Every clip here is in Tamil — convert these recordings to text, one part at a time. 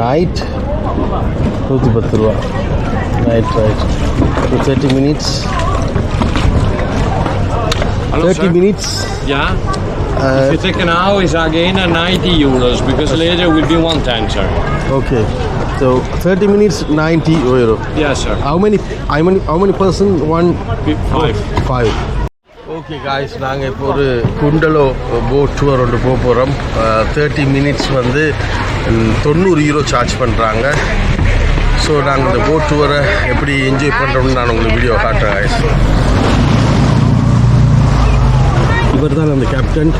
நைட் நூற்றி பத்து ரூபா night right thirty minutes Hallo, thirty sir. Minutes Yeah. if you take an hour, it's again a 90 euros because later will be 110, sir. Okay so thirty minutes ninety euro Yes, sir. how many how many how many person one Fi- Five. Okay guys நாங்கள் இப்போ ஒரு குண்டலோ போட் டூர் ஒன்று போக போகிறோம் தேர்ட்டி மினிட்ஸ் வந்து தொண்ணூறு யூரோ சார்ஜ் பண்ணுறாங்க ஸோ நாங்கள் இந்த போட் டூரை எப்படி என்ஜாய் பண்ணுறோம்னு நான் உங்களுக்கு வீடியோ காட்டுறேன் காய்ஸ் இவர் தான் அந்த கேப்டன்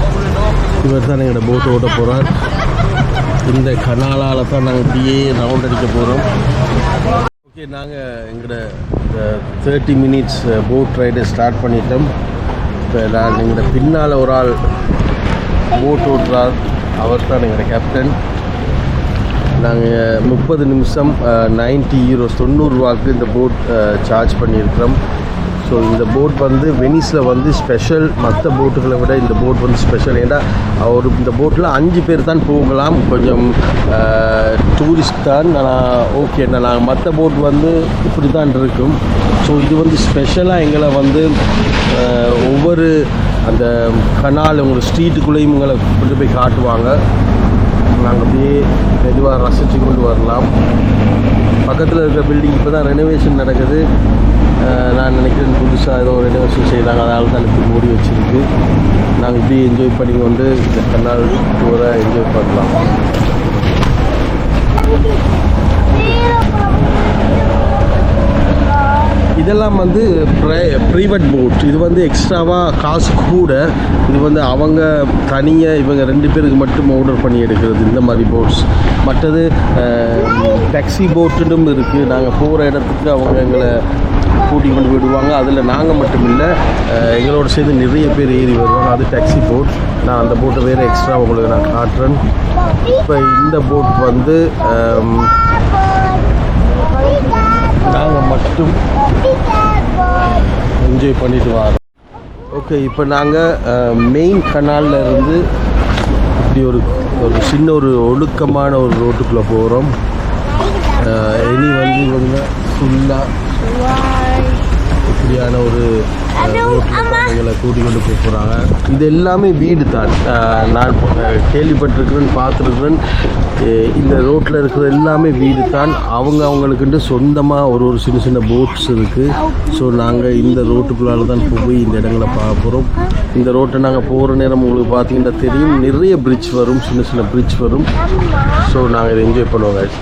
இவர் தான் எங்களோட போட் ஓட்ட போகிறார் இந்த கனாலால் தான் நாங்கள் இப்படியே ரவுண்ட் அடிக்க போகிறோம் ஓகே நாங்கள் எங்களோட தேர்ட்டி மினிட்ஸ் போட் ரைடை ஸ்டார்ட் பண்ணிட்டோம். இப்போ நான் எங்களோட பின்னால் ஒரு ஆள் போட் ஓட்டுறார். அவர் தான் எங்களோட கேப்டன் நாங்கள் முப்பது நிமிஷம் நைன்ட்டி யூரோஸ் தொண்ணூறுரூவாக்கு இந்த போட் சார்ஜ் பண்ணியிருக்கிறோம். ஸோ இந்த போட் வந்து வெனிஸில் வந்து ஸ்பெஷல் மற்ற போட்டுகளை விட இந்த போட் வந்து ஸ்பெஷல் ஏன்னா ஒரு இந்த போட்டில் அஞ்சு பேர் தான் போகலாம். கொஞ்சம் டூரிஸ்ட் தான். நான் ஓகே நாங்கள் மற்ற போட் வந்து இப்படி தான் இருக்கும். ஸோ இது வந்து ஸ்பெஷலாக எங்களை வந்து ஒவ்வொரு அந்த கனால் உங்கள் ஸ்ட்ரீட்டுக்குள்ளேயும் உங்களை கொண்டு போய் காட்டுவாங்க. நாங்கள் அப்படியே மெதுவாக ரசித்து கொண்டு வரலாம். பக்கத்தில் இருக்கிற பில்டிங் இப்போ தான் ரெனோவேஷன் நடக்குது. நான் நினைக்கிறேன் புதுசாக ஏதோ ரெனோவேஷன் செய்கிறாங்க அதனால தான் இப்படி மூடி வச்சிருக்கு. நாங்கள் இப்படி என்ஜாய் பண்ணி கொண்டு இந்த கண்ணால் டூரை என்ஜாய் பண்ணலாம். இதெல்லாம் வந்து ப்ரை ப்ரைவேட் போட் இது வந்து எக்ஸ்ட்ராவாக காசு கூட. இது வந்து அவங்க தனியாக இவங்க ரெண்டு பேருக்கு மட்டும் ஆர்டர் பண்ணி எடுக்கிறது இந்த மாதிரி போட்ஸ் மற்றது டாக்ஸி போட்டுன்னு இருக்குது நாங்கள் போகிற இடத்துக்கு அவங்க எங்களை கூட்டி கொண்டு விடுவாங்க அதில் நாங்கள் மட்டும் இல்லை எங்களோட சேர்ந்து நிறைய பேர் ஏறி வருவாங்க. அது டாக்ஸி போட் நான் அந்த போட்டை வேறு எக்ஸ்ட்ரா உங்களுக்கு நான் காட்டுறேன். இப்போ இந்த போட் வந்து நாங்கள் மட்டும் என்ஜாய் பண்ணிட்டு வரோம். ஓகே இப்போ நாங்கள் மெயின் கனாலில் இருந்து இப்படி ஒரு ஒரு சின்ன ஒரு ஒழுக்கமான ஒரு ரோட்டுக்குள்ளே போகிறோம் இனி வந்து இவங்க ஃபுல்லாக இப்படியான ஒரு எங்களை கூட்டி கொண்டு போக போகிறாங்க இது எல்லாமே வீடு தான் நான் கேள்விப்பட்டிருக்கிறேன் பார்த்துருக்கிறேன். இந்த ரோட்டில் இருக்கிற எல்லாமே வீடு தான் அவங்க அவங்களுக்குன்ட்டு சொந்தமாக ஒரு ஒரு சின்ன சின்ன போட்ஸ் இருக்குது ஸோ நாங்கள் இந்த ரோட்டுக்குள்ளால தான் போய் இந்த இடங்களை பார்க்க போகிறோம் இந்த ரோட்டை நாங்கள் போகிற நேரம் உங்களுக்கு பார்த்தீங்கன்னா தெரியும். நிறைய பிரிட்ஜ் வரும் சின்ன சின்ன பிரிட்ஜ் வரும். ஸோ நாங்கள் இதை என்ஜாய் பண்ணுவோம்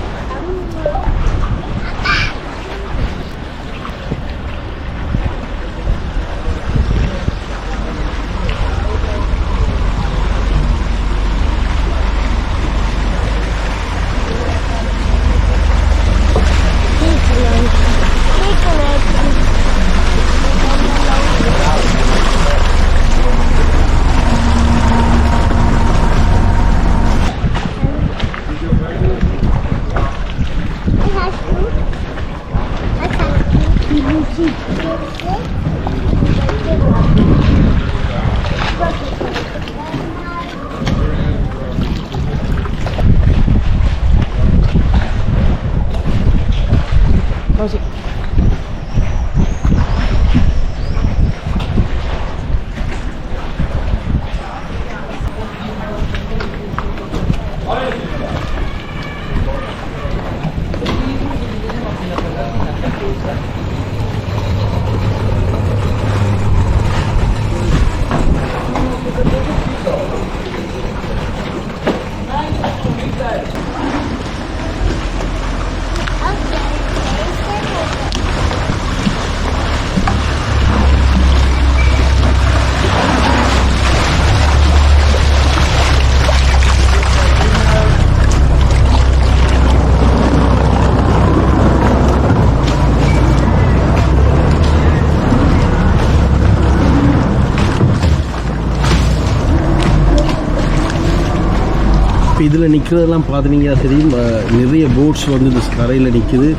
இதில் நிற்கிறதெல்லாம் பார்த்தீங்கன்னா தெரியும் நிறைய போட்ஸ் வந்து இந்த கரையில் நிற்குது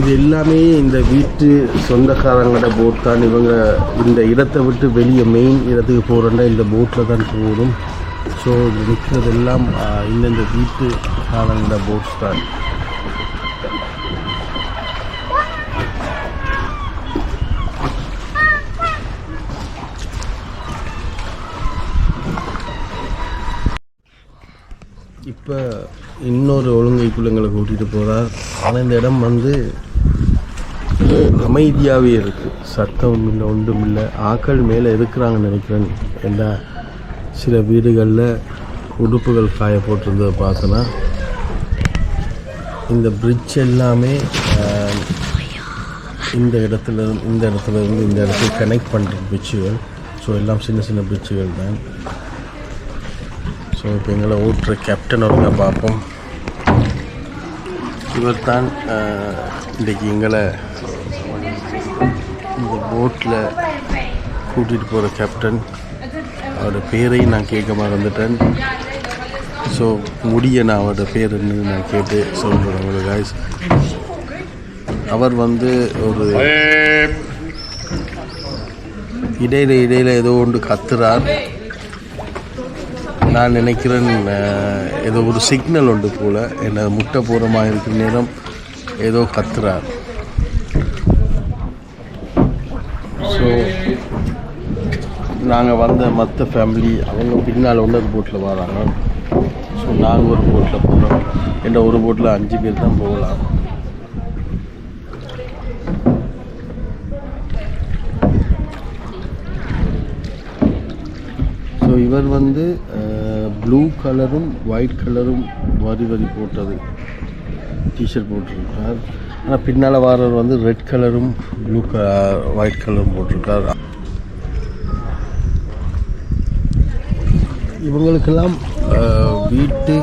இது எல்லாமே இந்த வீட்டு சொந்தக்காரங்களோட போட் தான். இவங்க இந்த இடத்தை விட்டு வெளியே மெயின் இடத்துக்கு போகிறோன்னா இந்த போட்டில் தான் போகணும். ஸோ இது நிற்கிறதெல்லாம் இந்தந்த வீட்டு காலங்களோட போட்ஸ் தான் இப்போ இன்னொரு ஒழுங்கை எங்களை கூட்டிகிட்டு போகிறார் ஆனால் இந்த இடம் வந்து அமைதியாகவே இருக்குது சத்தம் இல்லை ஒன்றும் இல்லை. ஆக்கள் மேலே இருக்கிறாங்கன்னு நினைக்கிறேன். ஏன்னா சில வீடுகளில் உடுப்புகள் காய போட்டிருந்ததை பார்த்தோன்னா இந்த பிரிட்ஜ் எல்லாமே இந்த இடத்துல இருந்து- இந்த இடத்துல இருந்து இந்த இடத்துக்கு கனெக்ட் பண்ணுற பிரிட்ஜுகள் ஸோ எல்லாம் சின்ன சின்ன பிரிட்ஜுகள் தான். ஸோ இப்போ எங்களை ஓட்டுற கேப்டன் ஒருங்க பார்ப்போம். இவர் தான் இன்றைக்கி எங்களை இந்த போட்டில் கூட்டிகிட்டு போகிற கேப்டன் அவரோட பேரையும் நான் கேட்க மறந்துட்டேன். ஸோ முடிய நான் அவரோட பேர் என்னன்னு நான் கேட்டு சொல்கிறேன் உங்களுக்கு guys. அவர் வந்து ஒரு இடையில இடையில ஏதோ ஒன்று கத்துறார். நான் நினைக்கிறேன் ஏதோ ஒரு சிக்னல் உண்டு போல். என்ன முட்டை பூரமாக இருக்கிற நேரம் ஏதோ கத்துறார். ஸோ நாங்கள் வந்த மற்ற ஃபேமிலி அவங்க பின்னால் இன்னொரு போட்டில் வராங்க. ஸோ நாங்கள் ஒரு போட்டில் போகிறோம் என்ற ஒரு போட்டில் அஞ்சு பேர் தான் போகலாம். ஸோ இவர் வந்து ப்ளூ கலரும் ஒயிட் கலரும் வரி வரி போட்டது. டிஷர்ட் போட்டிருக்கார். ஆனால் பின்னால் வரவர் வந்து ரெட் கலரும் ப்ளூ க ஒயிட் கலரும் போட்டிருக்கார். இவங்களுக்கெல்லாம் வீட்டு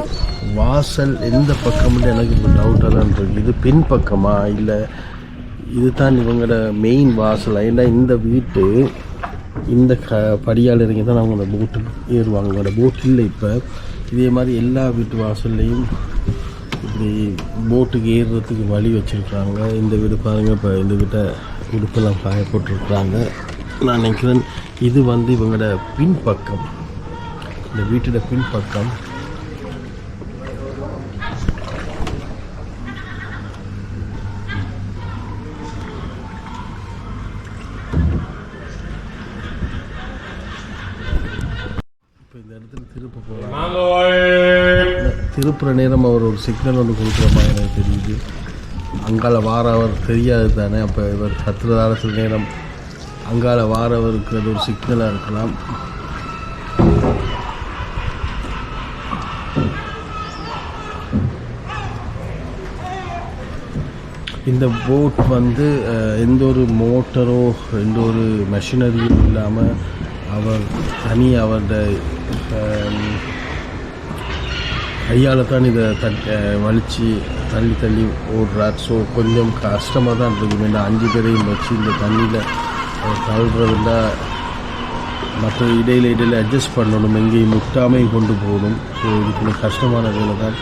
வாசல் எந்த பக்கம்னு எனக்கு இப்போ டவுட்டெல்லாம் இருக்கு. இது பின் பக்கமா? இல்லை இதுதான் இவங்களோட மெயின் வாசல்? ஏன்னா இந்த வீட்டு இந்த க படியால் இறங்கி தான் அவங்க அந்த போட்டு ஏறுவாங்க. அந்த போட் இல்லை இப்போ. இதே மாதிரி எல்லா வீட்டு வாசல்லையும் இப்படி போட்டுக்கு ஏறுறதுக்கு வழி வச்சுருக்காங்க இந்த வீடு பாருங்கள் இப்போ இந்த வீட்டை உடுப்பெல்லாம் காய போட்டிருக்கிறாங்க. நான் நினைக்கிறேன் இது வந்து இவங்களோட பின்பக்கம். இந்த வீட்டோட பின்பக்கம். திருப்புற நேரம் அவர் ஒரு சிக்னல் ஒன்று கொடுக்குற மாதிரி எனக்கு தெரியுது. அங்கால வாரவர் தெரியாது தானே அப்போ இவர் கத்துறதால சில நேரம் அங்கால வாரவருக்கு அது ஒரு சிக்னலாக இருக்கலாம். இந்த போட் வந்து எந்த ஒரு மோட்டரோ எந்த ஒரு மெஷினரியும் இல்லாமல் அவர் தனி அவருடைய கையால் தான் இதை தட் வலித்து தள்ளி தள்ளி ஓடுறார். ஸோ கொஞ்சம் கஷ்டமாக தான் இருக்கும். ஏன்னா அஞ்சு பேரையும் வச்சு இந்த தண்ணியில் தள்ளுறதுல மற்ற இடையில இடையில அட்ஜஸ்ட் பண்ணணும். எங்கேயும் முட்டாமையும் கொண்டு போகணும். ஸோ இது கொஞ்சம் கஷ்டமான வேலை தான்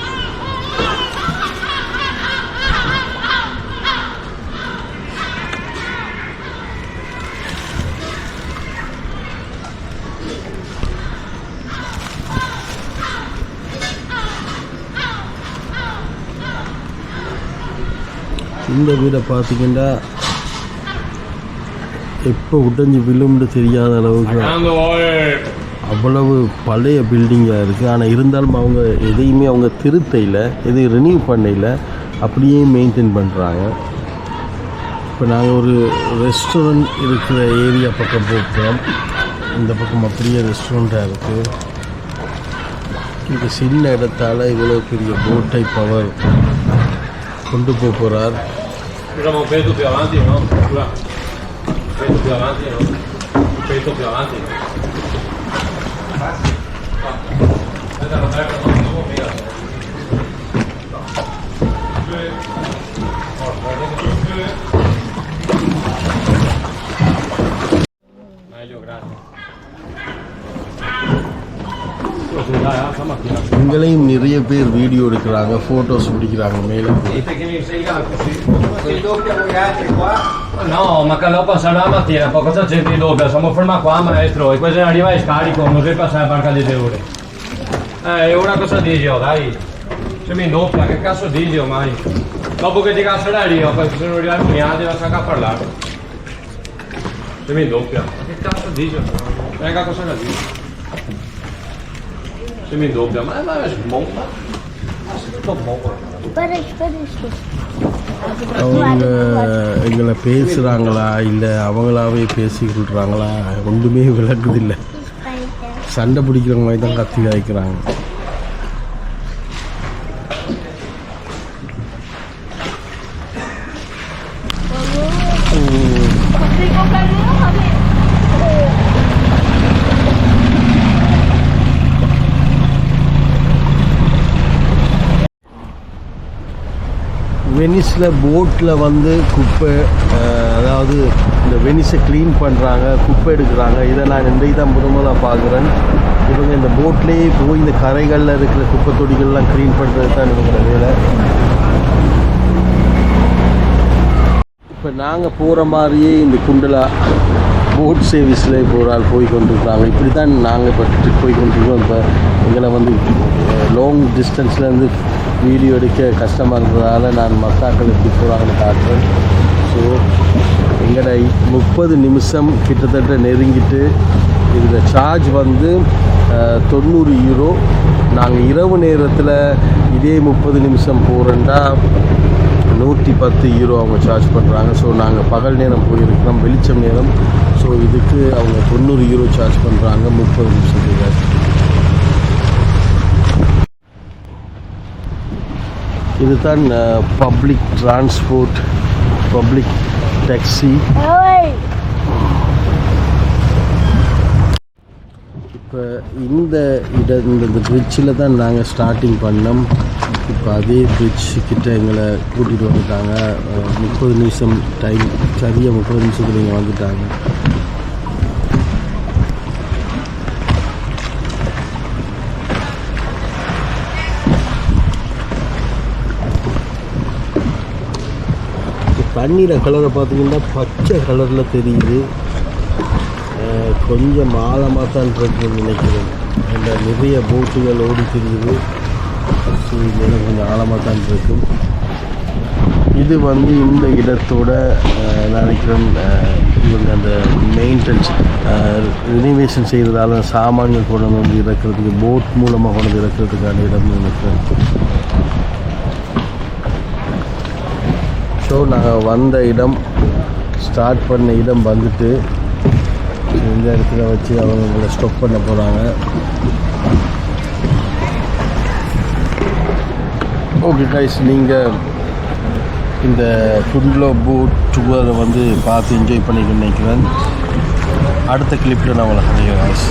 இந்த வீடை பார்த்தீங்கன்னா எப்போ உடைஞ்சு விழும்னு தெரியாத அளவுக்கு அவ்வளவு பழைய பில்டிங்காக இருக்குது ஆனால் இருந்தாலும் அவங்க எதையுமே அவங்க திருத்தையில் எதையும் ரினியூ பண்ணையில் அப்படியே மெயின்டைன் பண்ணுறாங்க இப்போ நாங்கள் ஒரு ரெஸ்டாரண்ட் இருக்கிற ஏரியா பக்கம் போகிறோம் இந்த பக்கம் அப்படியே ரெஸ்டாரண்ட்டாக இருக்குது இந்த சின்ன இடத்தால இவ்வளோ பெரிய போட்டை பவர் கொண்டு போக போகிறார் Facciamo un petto più avanti, no? Scusa. Un petto più avanti, no? Un petto più avanti. Aspetta, non è பேர் வீடியோ எடுக்கிறாங்க ஃபோட்டோஸ் பிடிக்கிறாங்க மேலே Dite che mi insegna così. No, ma che lo passare la mattina, poi cosa c'è di doppia? Siamo fermati qua maestro e questo arriva in scarico, non si passa la barca di ore. Eh, è una cosa di io, dai. Se mi doppia, che cazzo dici ormai? Dopo che ti cazzo da io, poi se non arriviamo niente, vas a parlare. Se mi doppia. Ma che cazzo dici? Venga cosa da dire. Se mi doppia, ma ma è bomba. Ma è tutto bomba. Espera, espera, espera. அவங்க எங்களை பேசுகிறாங்களா இல்லை அவங்களாவே பேசி கொள்கிறாங்களா ஒன்றுமே விளக்குதில்லை சண்டை பிடிக்கிற மாதிரி தான் கத்தி காய்க்கிறாங்க வெனிஸில் போட்டில் வந்து குப்பை அதாவது இந்த வெனிஸை க்ளீன் பண்ணுறாங்க குப்பை எடுக்கிறாங்க. இதை நான் இன்றைக்கு தான் முத முதலாக பார்க்குறேன். இவங்க இந்த போட்லேயே போய் இந்த கரைகளில் இருக்கிற குப்பை தொடிகள்லாம் க்ளீன் பண்ணுறது தான் இவங்க வேலை. இப்போ நாங்கள் போகிற மாதிரியே இந்த குண்டலா போட் சர்வீஸில் இப்போ ஒரு ஆள் போய் கொண்டிருக்கிறாங்க. இப்படி தான் நாங்கள் இப்போ ட்ரிப் போய் கொண்டிருக்கோம் இப்போ எங்களை வந்து லாங் டிஸ்டன்ஸ்லேருந்து வீடியோ எடுக்க கஷ்டமாக இருந்ததால் நான் மக்காக்கள் எப்படி போகிறாங்கன்னு காட்டுறேன் ஸோ எங்களோட முப்பது நிமிஷம் கிட்டத்தட்ட நெருங்கிட்டு இதில் சார்ஜ் வந்து தொண்ணூறு யூரோ நாங்கள் இரவு நேரத்தில் இதே முப்பது நிமிஷம் போகிறேன்டா நூற்றி பத்து யூரோ அவங்க சார்ஜ் பண்ணுறாங்க ஸோ நாங்கள் பகல் நேரம் போயிருக்கிறோம் வெளிச்சம் நேரம். ஸோ இதுக்கு அவங்க தொண்ணூறு யூரோ சார்ஜ் பண்ணுறாங்க முப்பது நிமிஷத்துக்கு. இதுதான் பப்ளிக் டிரான்ஸ்போர்ட் பப்ளிக் டாக்ஸி! இப்போ இந்த இட இந்த பிரிட்ஜில் தான் நாங்கள் ஸ்டார்டிங் பண்ணோம். இப்போ அதே பிரிட்ஜ் கிட்ட எங்களை கூட்டிகிட்டு வந்துட்டாங்க. முப்பது நிமிஷம் டைம் சரியாக முப்பது நிமிஷத்துல இங்கே வந்துட்டாங்க. தண்ணியில் கலரை பார்த்தீங்கன்னா பச்சை கலரில் தெரியுது. கொஞ்சம் ஆழமாக தான் இருக்குன்னு நினைக்கிறேன். அந்த நிறைய போட்டுகள் ஓடி தெரியுது. ஸோ கொஞ்சம் ஆழமாக தான் இருக்கும் இது வந்து இந்த இடத்தோட நான் நினைக்கிறேன் இவங்க அந்த மெயின்டெனன்ஸ் ரினிவேஷன் செய்கிறதால சாமான்கள் கொண்டு வந்து இறக்கிறதுக்கு போட் மூலமாக கொண்டு வந்து இறக்கிறதுக்கான இடம் நினைக்கிறேன். ஸோ நாங்கள் வந்த இடம் ஸ்டார்ட் பண்ண இடம் வந்துட்டு இந்த இடத்துல வச்சு அவங்க உங்களை ஸ்டாப் பண்ண போகிறாங்க ஓகே கைஸ் நீங்கள் இந்த குண்ட்லோ பூட் டூரை வந்து பார்த்து என்ஜாய் பண்ணிக்க நினைக்கிறேன். அடுத்த கிளிப்பில் நான் உங்களை சந்திக்கிறேன் கைஸ்